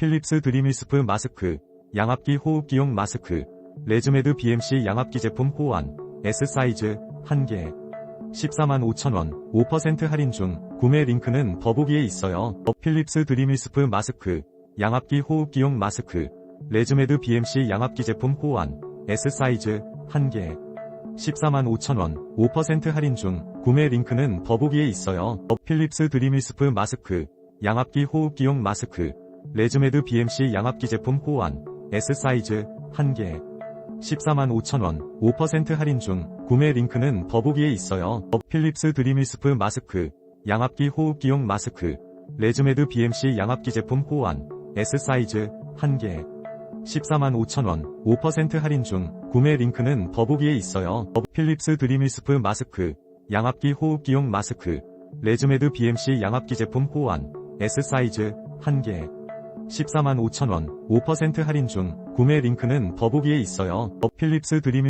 필립스 드림위스프 마스크, 양압기 호흡기용 마스크, 레즈메드 BMC 양압기 제품 호환, S 사이즈, 1개. 14만 5천원, 5% 할인 중, 구매 링크는 더보기에 있어요. 필립스 드림위스프 마스크, 양압기 호흡기용 마스크, 레즈메드 BMC 양압기 제품 호환, S 사이즈, 1개. 14만 5천원, 5% 할인 중, 구매 링크는 더보기에 있어요. 필립스 드림위스프 마스크, 양압기 호흡기용 마스크, 레즈메드 BMC 양압기 제품 호환, S 사이즈, 1개. 14만 5천원, 5% 할인 중, 구매 링크는 더보기에 있어요. 필립스 드림위스프 마스크, 양압기 호흡기용 마스크, 레즈메드 BMC 양압기 제품 호환, S 사이즈, 1개. 14만 5천원, 5% 할인 중, 구매 링크는 더보기에 있어요. 필립스 드림위스프 마스크, 양압기 호흡기용 마스크, 레즈메드 BMC 양압기 제품 호환, S 사이즈, 1개. 14만 5천원, 5% 할인 중, 구매 링크는 더보기에 있어요. 필립스 드림